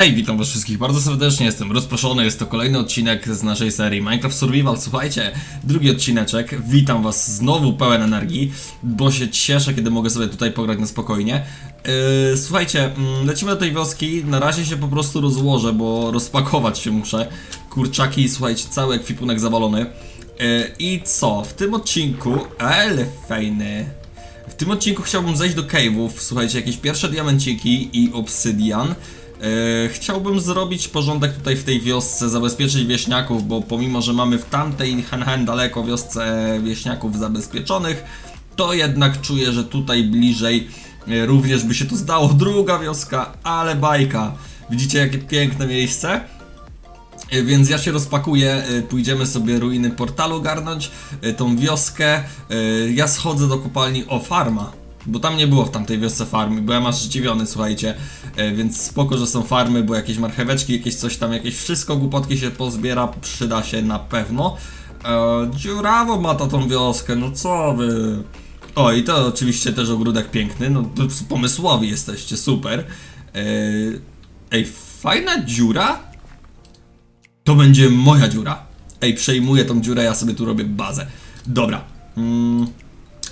Hej, witam was wszystkich bardzo serdecznie, jestem rozproszony, jest to kolejny odcinek z naszej serii Minecraft Survival, słuchajcie, drugi odcineczek, witam was znowu pełen energii, bo się cieszę, kiedy mogę sobie tutaj pograć na spokojnie. Yy, słuchajcie, mm, lecimy do tej wioski, na razie się po prostu rozłożę, bo rozpakować się muszę, kurczaki, słuchajcie, cały ekwipunek zawalony. Yy, I co, w tym odcinku, ale fajny, w tym odcinku chciałbym zejść do cave'ów, słuchajcie, jakieś pierwsze diamenciki i obsydian. E, chciałbym zrobić porządek tutaj w tej wiosce, zabezpieczyć wieśniaków, bo pomimo, że mamy w tamtej hen hen daleko wiosce wieśniaków zabezpieczonych, to jednak czuję, że tutaj bliżej e, również by się to zdało. Druga wioska, ale bajka. Widzicie jakie piękne miejsce? E, Więc ja się rozpakuję, pójdziemy sobie ruiny portalu garnąć, tą wioskę. Ja schodzę do kopalni o farma, bo tam nie było w tamtej wiosce farmy, byłem aż zdziwiony, słuchajcie. E, Więc spoko, że są farmy, bo jakieś marcheweczki, jakieś coś tam, jakieś wszystko, głupotki się pozbiera, przyda się na pewno. E, Dziurawo ma ta tą wioskę, no co wy... O, i to oczywiście też ogródek piękny, no to pomysłowi jesteście, super. E, Ej, fajna dziura? To będzie moja dziura. Ej, przejmuję tą dziurę, ja sobie tu robię bazę. Dobra. Mm,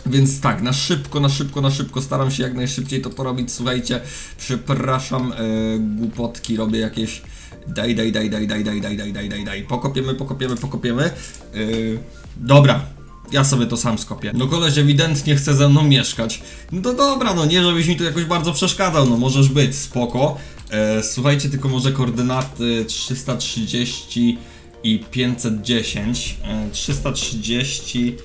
więc tak, na szybko, na szybko, na szybko staram się jak najszybciej to porobić. Słuchajcie, przepraszam, e, głupotki robię jakieś. Daj, daj, daj, daj, daj, daj, daj, daj, daj, daj, daj. Pokopiemy, pokopiemy, pokopiemy. E, dobra. Ja sobie to sam skopię. No koleś ewidentnie chce ze mną mieszkać. No to dobra, no nie żebyś mi tu jakoś bardzo przeszkadzał, no możesz być, spoko. E, słuchajcie, tylko może koordynaty 330 i 510. E, 330.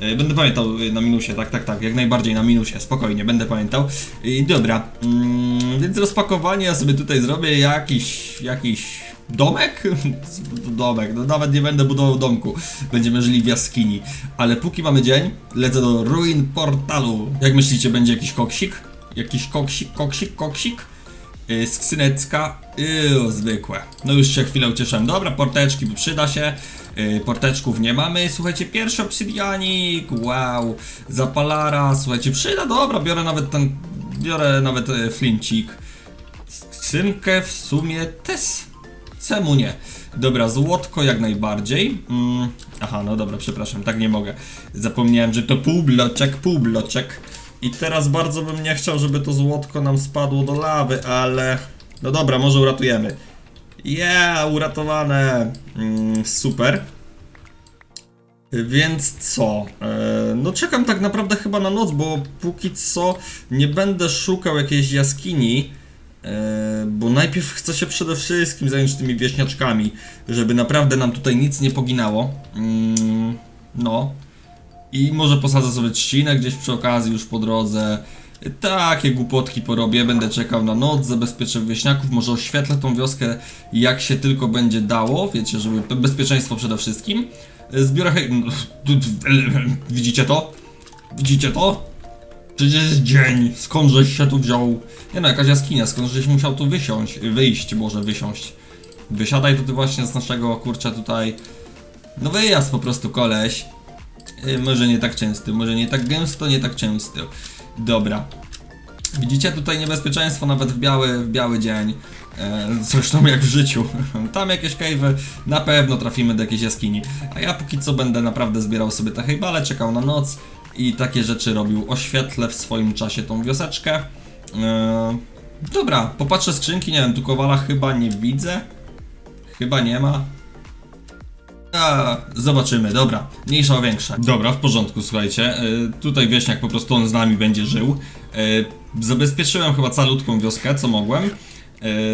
E, Będę pamiętał e, na minusie, tak, tak, tak, jak najbardziej na minusie, spokojnie, będę pamiętał. I dobra, mm, więc rozpakowanie ja sobie tutaj zrobię jakiś, jakiś domek? domek, no nawet nie będę budował domku, będziemy żyli w jaskini. Ale póki mamy dzień, lecę do ruin portalu. Jak myślicie, będzie jakiś koksik? Jakiś koksik, koksik, koksik? Yy, skrzynecka, yy, zwykłe. No już się chwilę ucieszyłem. Dobra, porteczki, bo przyda się. Yy, porteczków nie mamy. Słuchajcie, pierwszy obsydianik, wow. Zapalara, słuchajcie, przyda, dobra, biorę nawet ten, biorę nawet e, flincik. Skrzynkę w sumie też. Czemu nie? Dobra, złotko jak najbardziej. Mm, aha, no dobra, przepraszam, tak nie mogę. Zapomniałem, że to pół bloczek, pół bloczek. I teraz bardzo bym nie chciał, żeby to złotko nam spadło do lawy, ale... No dobra, może uratujemy. Yeah, uratowane. Mm, super. Więc co? E, no czekam tak naprawdę chyba na noc, bo póki co nie będę szukał jakiejś jaskini. E, bo najpierw chcę się przede wszystkim zająć tymi wieśniaczkami, żeby naprawdę nam tutaj nic nie poginało. Mm, no. I może posadzę sobie trzcinę gdzieś przy okazji już po drodze. Takie głupotki porobię, będę czekał na noc, zabezpieczę wieśniaków, może oświetlę tą wioskę jak się tylko będzie dało, wiecie, żeby be- bezpieczeństwo przede wszystkim. Zbiorę hej... Widzicie to? Widzicie to? Przecież jest dzień, skąd żeś się tu wziął? Nie no, jakaś jaskinia, skąd żeś musiał tu wysiąść, wyjść, może wysiąść. Wysiadaj tu ty właśnie z naszego, kurczę, tutaj... No wyjazd po prostu, koleś. Y, Może nie tak częsty, może nie tak gęsto, nie tak często. Dobra. Widzicie tutaj niebezpieczeństwo nawet w biały, w biały dzień. E, zresztą jak w życiu. Tam jakieś cave'y, na pewno trafimy do jakiejś jaskini. A ja póki co będę naprawdę zbierał sobie te hejbale, czekał na noc i takie rzeczy robił. Oświetlę w swoim czasie tą wioseczkę. E, dobra, popatrzę skrzynki, nie wiem, tu kowala chyba nie widzę. Chyba nie ma. A, zobaczymy, dobra. Mniejsza o większa. Dobra, w porządku, słuchajcie. Y, tutaj wieśniak po prostu on z nami będzie żył. Y, zabezpieczyłem chyba calutką wioskę, co mogłem.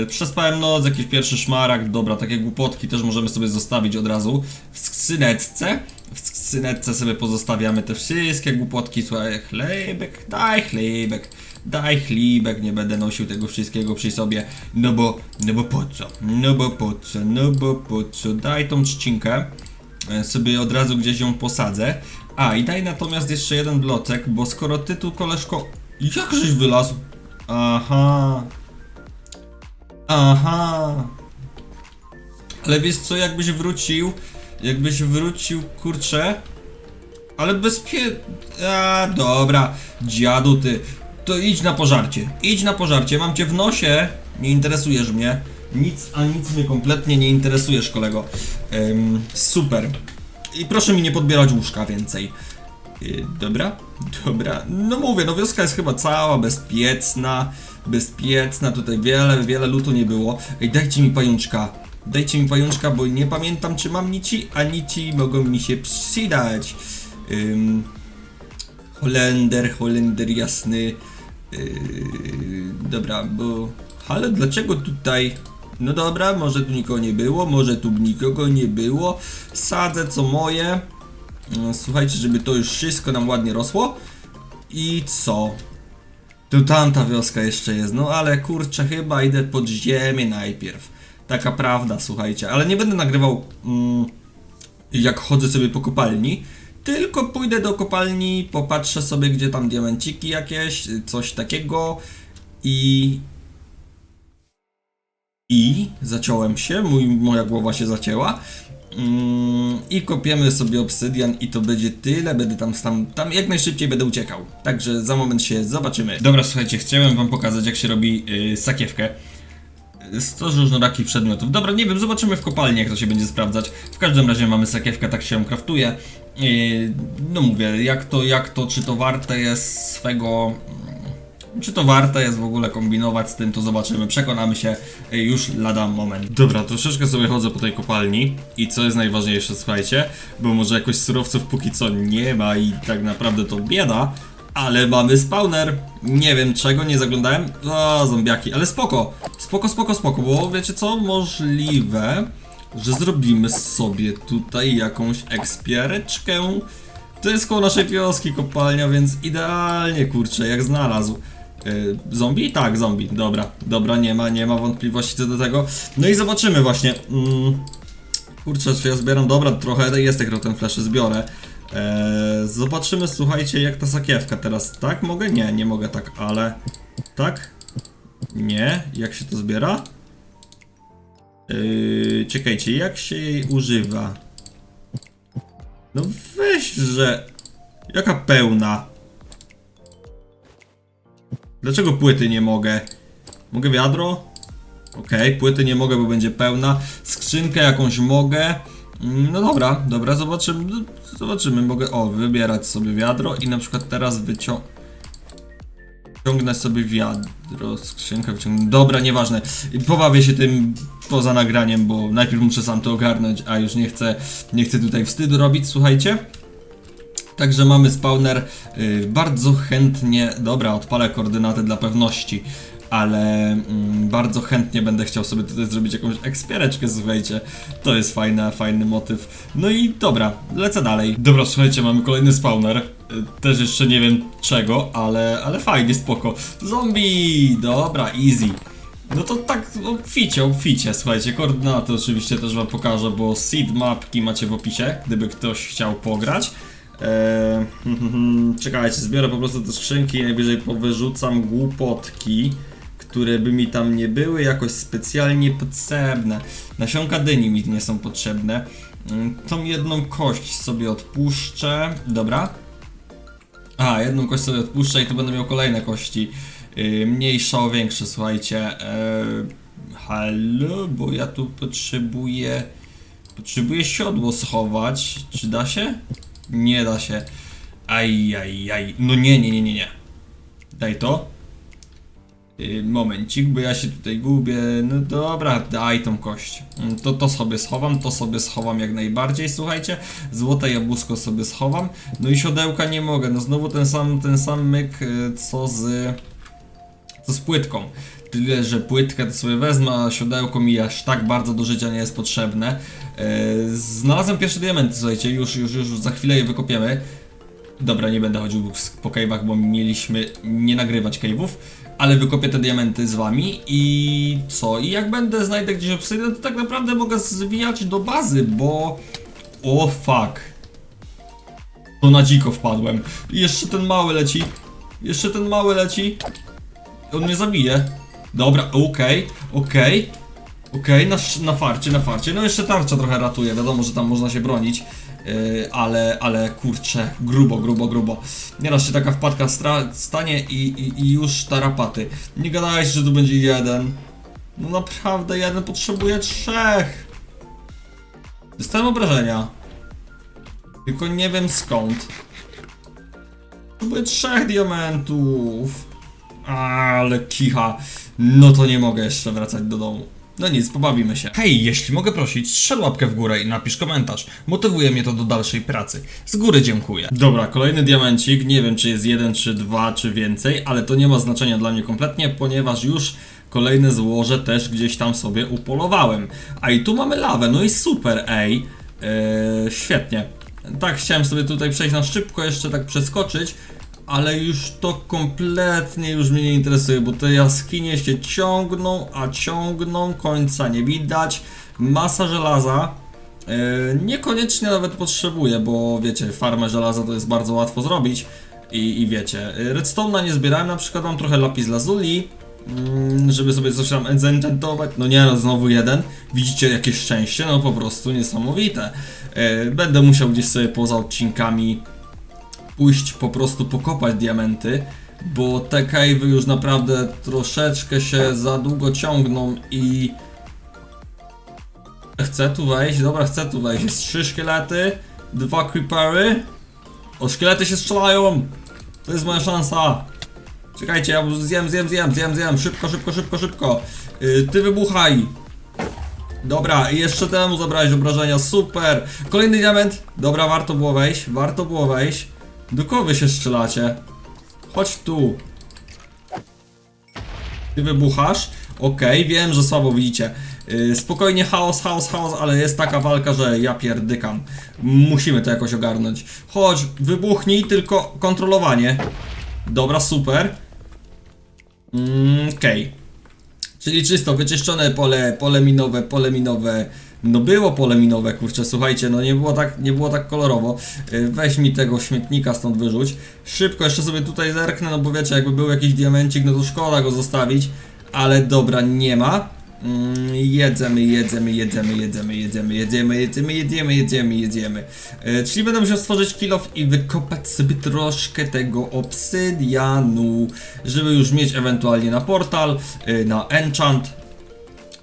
Y, przespałem noc, jakiś pierwszy szmarak, dobra, takie głupotki też możemy sobie zostawić od razu w skrzyneczce. W skrzyneczce sobie pozostawiamy te wszystkie głupotki, słuchaj, chlebek, daj chlebek, daj chlebek, nie będę nosił tego wszystkiego przy sobie, no bo, no bo po co, no bo po co, no bo po co, daj tą trzcinkę, e, sobie od razu gdzieś ją posadzę, a i daj natomiast jeszcze jeden blocek, bo skoro ty tu koleżko, jak żeś wylazł? Aha, aha, ale wiesz co, jakbyś wrócił, jakbyś wrócił, kurczę, ale bezpie... A, dobra, dziadu ty, to idź na pożarcie, idź na pożarcie, mam cię w nosie, nie interesujesz mnie, Nic, a nic mnie kompletnie nie interesujesz, kolego. Ym, super. I proszę mi nie podbierać łóżka więcej. Yy, dobra, dobra. No mówię, no wioska jest chyba cała bezpieczna. Bezpieczna, tutaj wiele, wiele lutu nie było. Ej, dajcie mi pajączka. Dajcie mi pajączka, bo nie pamiętam czy mam nici, a nici mogą mi się przydać. Ym, Holender, Holender jasny. Yy, dobra, bo. Ale dlaczego tutaj. No dobra, może tu nikogo nie było, może tu nikogo nie było. Sadzę co moje. Mm, Słuchajcie, żeby to już wszystko nam ładnie rosło. I co? Tu tamta wioska jeszcze jest, no ale kurczę, chyba idę pod ziemię najpierw. Taka prawda, słuchajcie, ale nie będę nagrywał mm, jak chodzę sobie po kopalni, tylko pójdę do kopalni, popatrzę sobie gdzie tam diamenciki jakieś, coś takiego i... I zaciąłem się, mój, moja głowa się zacięła. Mm, I kopiemy sobie obsydian i to będzie tyle, będę tam, tam, tam jak najszybciej będę uciekał. Także za moment się zobaczymy. Dobra, słuchajcie, chciałem wam pokazać jak się robi yy, sakiewkę. 100 różnorakich przedmiotów. Dobra, nie wiem, zobaczymy w kopalni, jak to się będzie sprawdzać. W każdym razie mamy sakiewkę, tak się ją kraftuje. No mówię, jak to, jak to, czy to warte jest swego... mm, Czy to warte jest w ogóle kombinować z tym, to zobaczymy, przekonamy się yy, już lada moment. Dobra, troszeczkę sobie chodzę po tej kopalni i co jest najważniejsze, słuchajcie, bo może jakoś surowców póki co nie ma i tak naprawdę to bieda, ale mamy spawner. Nie wiem czego, nie zaglądałem. O, zombiaki, ale spoko. Spoko, spoko, spoko, bo wiecie co? Możliwe, że zrobimy sobie tutaj jakąś ekspiareczkę. To jest koło naszej wioski kopalnia, więc idealnie, kurczę, jak znalazł. Yy, zombie? Tak, zombie. Dobra, dobra, nie ma, nie ma wątpliwości co do tego. No i zobaczymy właśnie. Mm, kurczę, czy ja zbieram? Dobra, trochę jest tych rotten fleszy, zbiorę. Eee, zobaczymy, słuchajcie, jak ta sakiewka teraz. Tak? Mogę? Nie, nie mogę tak, ale... Tak? Nie. Jak się to zbiera? Eee, czekajcie, jak się jej używa? No weź, że... Jaka pełna? Dlaczego płyty nie mogę? Mogę wiadro? Okej, płyty nie mogę, bo będzie pełna. Skrzynkę jakąś mogę. No dobra, dobra, zobaczymy. no, Zobaczymy, mogę o wybierać sobie wiadro i na przykład teraz wycią... Wyciągnę sobie wiadro, skrzynkę wyciągnę. Dobra, nieważne. Pobawię się tym poza nagraniem, bo najpierw muszę sam to ogarnąć, a już nie chcę, nie chcę tutaj wstydu robić, słuchajcie. Także mamy spawner. y, bardzo chętnie. Dobra, odpalę koordynaty dla pewności. Ale mm, bardzo chętnie będę chciał sobie tutaj zrobić jakąś ekspiereczkę, słuchajcie. To jest fajna, fajny motyw. No i dobra, lecę dalej. Dobra, słuchajcie, mamy kolejny spawner. Y, Też jeszcze nie wiem czego, ale, ale fajnie, spoko. Zombie! Dobra, easy. No to tak, obficie, obficie, słuchajcie, koordynaty oczywiście też wam pokażę, bo seed mapki macie w opisie, gdyby ktoś chciał pograć. Eee, czekajcie, zbiorę po prostu te skrzynki i najwyżej powyrzucam głupotki, które by mi tam nie były jakoś specjalnie potrzebne. Nasionka dyni mi nie są potrzebne. Mm, Tą jedną kość sobie odpuszczę, dobra. A, jedną kość sobie odpuszczę i tu będę miał kolejne kości. Yy, mniejsze o większe, słuchajcie. Yy, halo, bo ja tu potrzebuję... Potrzebuję siodło schować. Czy da się? Nie da się. Aj, aj, aj. No nie, nie, nie, nie, nie. Daj to. Yy, momencik, bo ja się tutaj gubię. No dobra, daj tą kość. Mm, To to sobie schowam, to sobie schowam jak najbardziej, słuchajcie. Złote jabłuszko sobie schowam. No i siodełka nie mogę. No znowu ten sam, ten sam myk, yy, co z... co z płytką. Tyle, że płytkę to sobie wezmę, a siodełko mi aż tak bardzo do życia nie jest potrzebne. Yy, znalazłem pierwsze diamenty, słuchajcie, już, już, już za chwilę je wykopiemy. Dobra, nie będę chodził po cave'ach, bo mieliśmy nie nagrywać cave'ów, ale wykopię te diamenty z wami i co? I jak będę znajdę gdzieś obsydian, to tak naprawdę mogę zwijać do bazy, bo... O fuck. To na dziko wpadłem. I jeszcze ten mały leci. Jeszcze ten mały leci. On mnie zabije. Dobra, okej, okej. Okej, na, sz- na farcie, na farcie. No jeszcze tarcza trochę ratuje, wiadomo, że tam można się bronić. Yy, ale, ale kurczę, grubo, grubo, grubo. Nieraz się taka wpadka stanie i, i, i już tarapaty. Nie gadajcie, że tu będzie jeden. No naprawdę, jeden potrzebuje trzech. Dostałem obrażenia. Tylko nie wiem skąd. Potrzebuję trzech diamentów. Ale kicha. No to nie mogę jeszcze wracać do domu. No nic, pobawimy się. Hej, jeśli mogę prosić, strzel łapkę w górę i napisz komentarz. Motywuje mnie to do dalszej pracy. Z góry dziękuję. Dobra, kolejny diamencik. Nie wiem, czy jest jeden, czy dwa, czy więcej, ale to nie ma znaczenia dla mnie kompletnie, ponieważ już kolejne złoże też gdzieś tam sobie upolowałem. A i tu mamy lawę, no i super, ej. Eee, świetnie. Tak, chciałem sobie tutaj przejść na szybko, jeszcze tak przeskoczyć, ale już to kompletnie już mnie nie interesuje, bo te jaskinie się ciągną, a ciągną, końca nie widać. Masa żelaza. e, niekoniecznie nawet potrzebuję, bo wiecie, farmę żelaza to jest bardzo łatwo zrobić. I, i wiecie, e, redstone'a nie zbierałem, na przykład mam trochę lapis lazuli, mm, żeby sobie coś tam zenchantować. No nie, no znowu jeden. Widzicie jakie szczęście? No po prostu niesamowite. E, Będę musiał gdzieś sobie poza odcinkami pójść po prostu pokopać diamenty, bo te cave'y już naprawdę troszeczkę się za długo ciągną i chcę tu wejść, dobra chcę tu wejść, jest trzy szkielety, dwa creepery, o szkielety się strzelają, to jest moja szansa. Czekajcie, ja zjem, zjem, zjem, zjem, zjem, szybko, szybko, szybko, szybko, yy, ty wybuchaj. Dobra, i jeszcze temu zabrałeś obrażenia, super! Kolejny diament, dobra, warto było wejść, warto było wejść. Do kogo się strzelacie? Chodź tu. Ty wybuchasz? Okej, wiem, że słabo widzicie. Yy, spokojnie, chaos, chaos, chaos, ale jest taka walka, że ja pierdykam. Musimy to jakoś ogarnąć. Chodź, wybuchnij, tylko kontrolowanie. Dobra, super. Mm, Okej. Czyli czysto, wyczyszczone pole, pole minowe, pole minowe. No było pole minowe, kurczę, słuchajcie, no nie było tak, nie było tak kolorowo. Yy, Weź mi tego śmietnika stąd wyrzuć. Szybko jeszcze sobie tutaj zerknę, no bo wiecie, jakby był jakiś diamencik, no to szkoda go zostawić. Ale dobra, nie ma. Mm, jedzemy, jedzemy, jedzemy, jedzemy, jedzemy, jedzemy, jedzemy, jedzemy, jedzemy, jedzemy. E, czyli będę musiał stworzyć kilof i wykopać sobie troszkę tego obsydianu, żeby już mieć ewentualnie na portal, e, na enchant.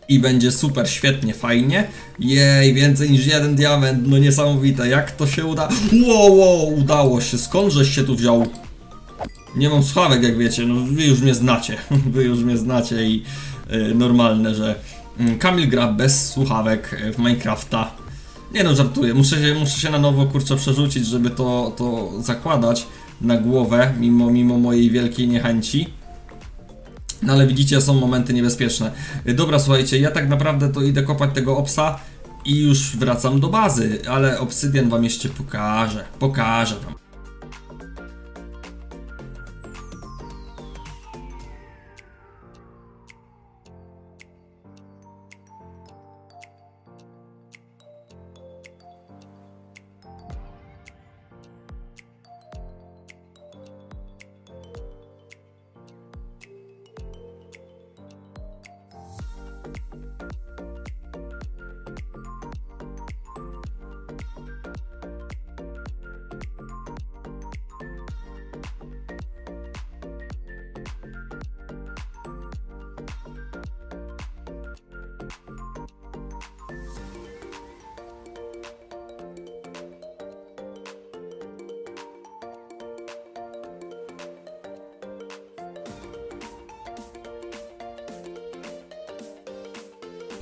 I będzie super, świetnie, fajnie. Jej, więcej niż jeden diament, no niesamowite, jak to się uda. Wow, wow, udało się, skądżeś się tu wziął? Nie mam słuchawek, jak wiecie, no wy już mnie znacie, wy już mnie znacie i y, normalne, że mm, Kamil gra bez słuchawek y, w Minecrafta. Nie no, żartuję, muszę się, muszę się na nowo kurczę przerzucić, żeby to, to zakładać na głowę, mimo, mimo mojej wielkiej niechęci. No ale widzicie, są momenty niebezpieczne. Dobra, słuchajcie, ja tak naprawdę to idę kopać tego obsa i już wracam do bazy, ale obsydian wam jeszcze pokażę, pokażę wam.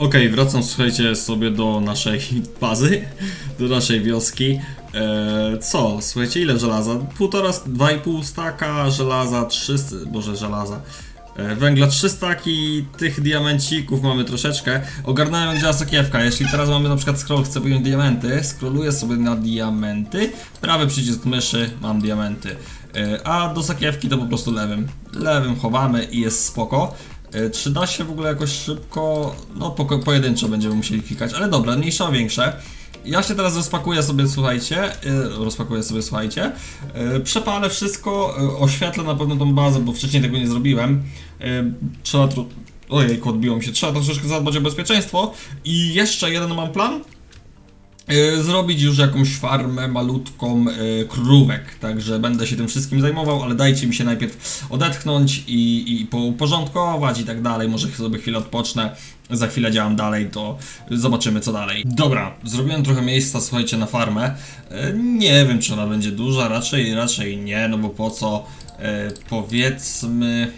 Okej, wracam słuchajcie sobie do naszej bazy, do naszej wioski. Eee, co, słuchajcie, ile żelaza? Półtora, dwa i pół staka żelaza, trzy, boże żelaza. E, Węgla 3 staki, tych diamencików mamy troszeczkę. Ogarnąłem jak działa sakiewka. Jeśli teraz mamy na przykład scroll, chcę wyjąć diamenty, scrolluję sobie na diamenty, prawy przycisk myszy, mam diamenty. E, A do sakiewki to po prostu lewym. Lewym chowamy i jest spoko. E, Czy da się w ogóle jakoś szybko? No po, pojedynczo będziemy musieli klikać, ale dobra, mniejsze a większe. Ja się teraz rozpakuję sobie, słuchajcie, yy, rozpakuję sobie, słuchajcie, yy, przepalę wszystko, oświetlę na pewno tą bazę, bo wcześniej tego nie zrobiłem. Trzeba tro... Ojej, odbiło mi się, trzeba troszeczkę zadbać o bezpieczeństwo. I jeszcze jeden mam plan. Y, zrobić już jakąś farmę malutką y, krówek, także będę się tym wszystkim zajmował, ale dajcie mi się najpierw odetchnąć i, i uporządkować i tak dalej, może sobie chwilę odpocznę, za chwilę działam dalej, to zobaczymy co dalej. Dobra, zrobiłem trochę miejsca, słuchajcie, na farmę, Y, nie wiem czy ona będzie duża, raczej, raczej nie, no bo po co, powiedzmy,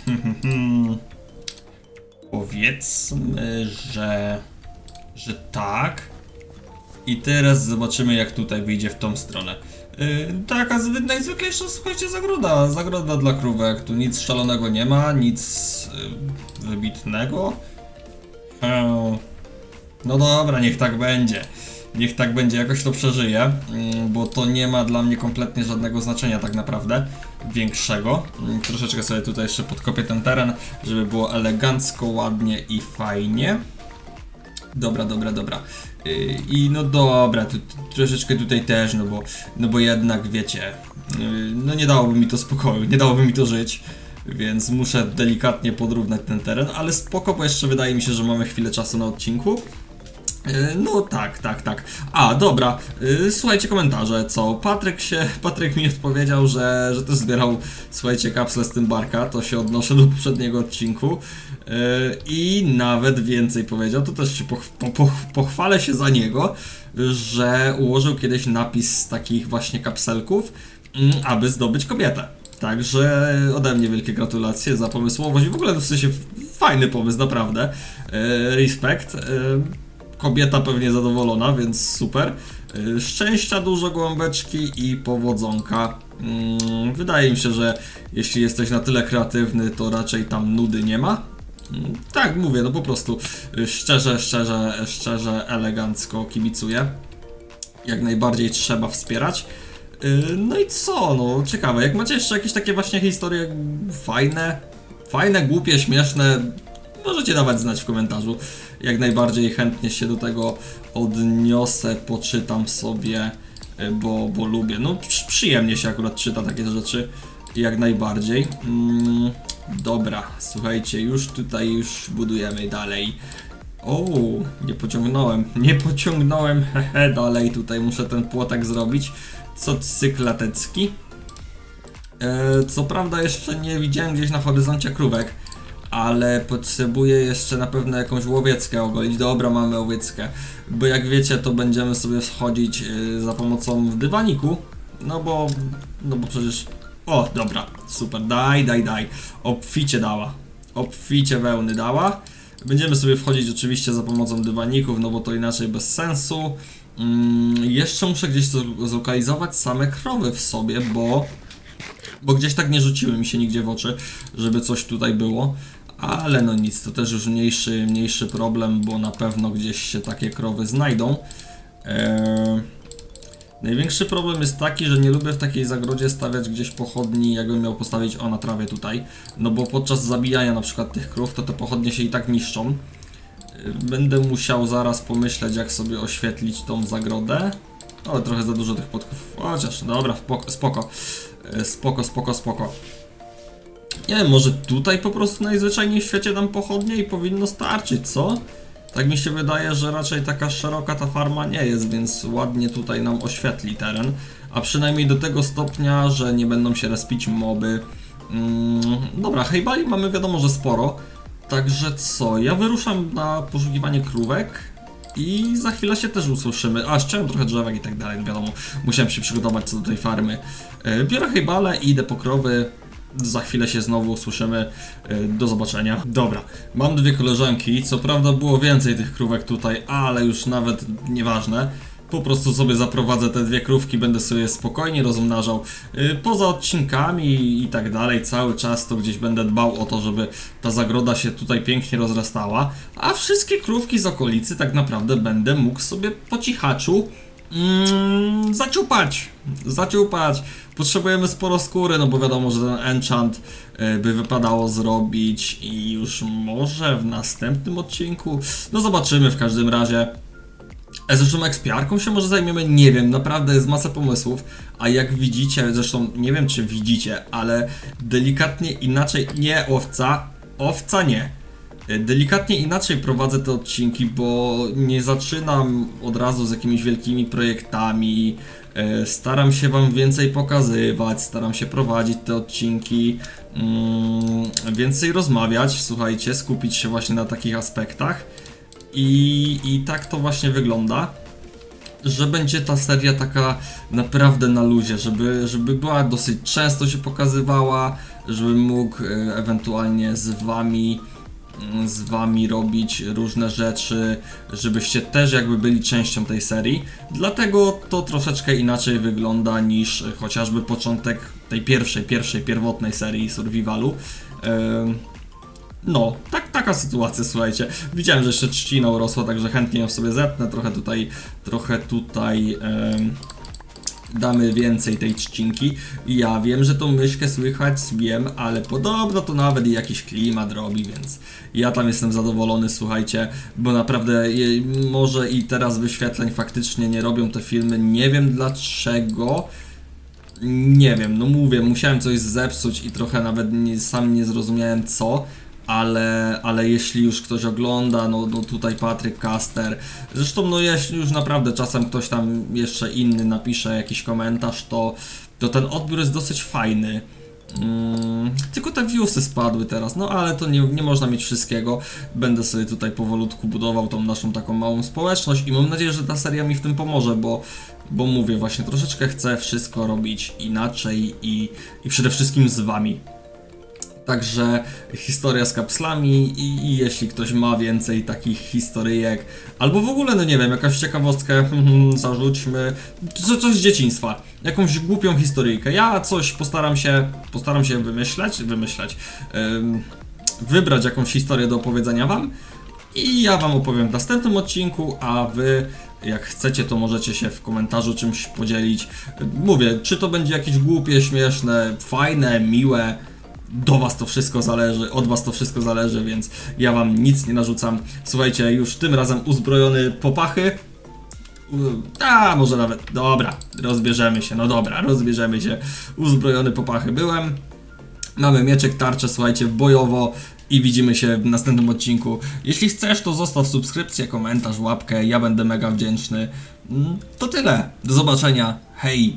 powiedzmy, że, że tak. I teraz zobaczymy jak tutaj wyjdzie w tą stronę. Yy, taka zwy- najzwyklejsza, słuchajcie, zagroda. Zagroda dla krówek. Tu nic szalonego nie ma, nic yy, wybitnego. Eee, No dobra, niech tak będzie. Niech tak będzie, jakoś to przeżyję, mm, bo to nie ma dla mnie kompletnie żadnego znaczenia tak naprawdę większego. Mm, Troszeczkę sobie tutaj jeszcze podkopię ten teren, żeby było elegancko, ładnie i fajnie. Dobra, dobra, dobra. I no dobra, troszeczkę tutaj też, no bo, no bo jednak wiecie, yy, no nie dałoby mi to spokoju, nie dałoby mi to żyć, więc muszę delikatnie podrównać ten teren, ale spoko, bo jeszcze wydaje mi się, że mamy chwilę czasu na odcinku. Yy, No tak, tak, tak. A, dobra, yy, słuchajcie komentarze, co? Patryk się, Patryk mi odpowiedział, że, że też zbierał, słuchajcie, kapsle z tym barka, to się odnoszę do poprzedniego odcinku. Yy, I nawet więcej powiedział, to też się poch po, po, pochwalę się za niego, że ułożył kiedyś napis z takich właśnie kapselków, mm, aby zdobyć kobietę. Także ode mnie wielkie gratulacje za pomysłowość. W ogóle w sensie fajny pomysł, naprawdę. Yy, respekt. Yy, kobieta pewnie zadowolona, więc super. Szczęścia dużo głąbeczki i powodzonka. Mm, Wydaje mi się, że jeśli jesteś na tyle kreatywny, to raczej tam nudy nie ma. Tak, mówię, no po prostu y, szczerze, szczerze, szczerze, elegancko kibicuję. Jak najbardziej trzeba wspierać. Y, No i co, no ciekawe, jak macie jeszcze jakieś takie właśnie historie fajne, fajne, głupie, śmieszne, możecie dawać znać w komentarzu. Jak najbardziej chętnie się do tego odniosę, poczytam sobie, y, bo, bo lubię. No przy- przyjemnie się akurat czyta takie rzeczy, jak najbardziej. Mm, dobra, słuchajcie, już tutaj już budujemy dalej. O, nie pociągnąłem, nie pociągnąłem, hehe, dalej tutaj muszę ten płotek zrobić. Co cyklatecki. E, co prawda jeszcze nie widziałem gdzieś na horyzoncie krówek, ale potrzebuję jeszcze na pewno jakąś łowieckę ogolić. Dobra, mamy łowieckę, bo jak wiecie to będziemy sobie wchodzić e, za pomocą dywaniku, no bo, no bo przecież... O, dobra, super, daj, daj, daj. Obficie dała, obficie wełny dała. Będziemy sobie wchodzić oczywiście za pomocą dywaników, no bo to inaczej bez sensu. Mm, jeszcze muszę gdzieś zo- zlokalizować same krowy w sobie, bo bo gdzieś tak nie rzuciły mi się nigdzie w oczy, żeby coś tutaj było. Ale no nic, to też już mniejszy, mniejszy problem, bo na pewno gdzieś się takie krowy znajdą. Eee, największy problem jest taki, że nie lubię w takiej zagrodzie stawiać gdzieś pochodni, jakbym miał postawić o na trawie tutaj. No bo podczas zabijania na przykład tych krów, to te pochodnie się i tak niszczą. Eee, Będę musiał zaraz pomyśleć, jak sobie oświetlić tą zagrodę. Ale trochę za dużo tych podków. Chociaż, dobra, spoko, spoko. E, Spoko, spoko, spoko. Nie wiem, może tutaj po prostu najzwyczajniej w świecie dam pochodnie i powinno starczyć, co? Tak mi się wydaje, że raczej taka szeroka ta farma nie jest, więc ładnie tutaj nam oświetli teren. A przynajmniej do tego stopnia, że nie będą się respić moby. Mm, dobra, hejbali mamy wiadomo, że sporo. Także co, ja wyruszam na poszukiwanie krówek. I za chwilę się też usłyszymy. A, ściąłem trochę drzewek i tak dalej, no wiadomo. Musiałem się przygotować co do tej farmy. E, Biorę hejbale i idę po krowy. Za chwilę się znowu usłyszymy. E, Do zobaczenia. Dobra, mam dwie koleżanki. Co prawda było więcej tych krówek tutaj, ale już nawet nieważne. Po prostu sobie zaprowadzę te dwie krówki, będę sobie spokojnie rozmnażał. Yy, Poza odcinkami i tak dalej, cały czas to gdzieś będę dbał o to, żeby ta zagroda się tutaj pięknie rozrastała. A wszystkie krówki z okolicy tak naprawdę będę mógł sobie po cichaczu mm, zaciupać. Zaciupać. Potrzebujemy sporo skóry, no bo wiadomo, że ten enchant y, by wypadało zrobić i już może w następnym odcinku. No zobaczymy w każdym razie. E, Zresztą ekspiarką się może zajmiemy, nie wiem, naprawdę jest masa pomysłów, a jak widzicie, zresztą nie wiem czy widzicie, ale delikatnie inaczej, nie owca, owca nie. E, Delikatnie inaczej prowadzę te odcinki, bo nie zaczynam od razu z jakimiś wielkimi projektami. E, Staram się Wam więcej pokazywać, staram się prowadzić te odcinki, mm, więcej rozmawiać, słuchajcie, skupić się właśnie na takich aspektach. I, I tak to właśnie wygląda że będzie ta seria taka naprawdę na luzie, żeby, żeby była dosyć często się pokazywała, żebym mógł e, ewentualnie z wami z wami robić różne rzeczy, żebyście też jakby byli częścią tej serii. Dlatego to troszeczkę inaczej wygląda niż chociażby początek tej pierwszej, pierwszej, pierwotnej serii Survivalu. No, tak, taka sytuacja, słuchajcie. Widziałem, że jeszcze trzcina urosła, także chętnie ją sobie zetnę. Trochę tutaj, trochę tutaj damy więcej tej trzcinki. Ja wiem, że tą myszkę słychać, wiem, ale podobno to nawet jakiś klimat robi, więc ja tam jestem zadowolony, słuchajcie, bo naprawdę może i teraz wyświetleń faktycznie nie robią te filmy. Nie wiem dlaczego. Nie wiem, no mówię, musiałem coś zepsuć i trochę nawet nie, sam nie zrozumiałem co, ale, ale jeśli już ktoś ogląda, no, no tutaj Patryk Caster, zresztą no jeśli już naprawdę czasem ktoś tam jeszcze inny napisze jakiś komentarz, to, to ten odbiór jest dosyć fajny. Mm, tylko te viewsy spadły teraz, no ale to nie, nie można mieć wszystkiego. Będę sobie tutaj powolutku budował tą naszą taką małą społeczność i mam nadzieję, że ta seria mi w tym pomoże, bo, bo mówię właśnie, troszeczkę chcę wszystko robić inaczej i, i przede wszystkim z wami. Także historia z kapslami i, i jeśli ktoś ma więcej takich historyjek, albo w ogóle, no nie wiem, jakąś ciekawostkę, hmm, zarzućmy, co, coś z dzieciństwa, jakąś głupią historyjkę. Ja coś postaram się, postaram się wymyśleć, wymyśleć, ym, wybrać jakąś historię do opowiedzenia wam i ja wam opowiem w następnym odcinku, a wy jak chcecie, to możecie się w komentarzu czymś podzielić. Mówię, czy to będzie jakieś głupie, śmieszne, fajne, miłe, do was to wszystko zależy, od was to wszystko zależy, więc ja wam nic nie narzucam. Słuchajcie, już tym razem uzbrojony po pachy. U- A, może nawet, dobra, rozbierzemy się, no dobra, rozbierzemy się. Uzbrojony po pachy byłem. Mamy mieczek, tarczę, słuchajcie, bojowo i widzimy się w następnym odcinku. Jeśli chcesz, to zostaw subskrypcję, komentarz, łapkę, ja będę mega wdzięczny. Mm, To tyle, do zobaczenia, hej!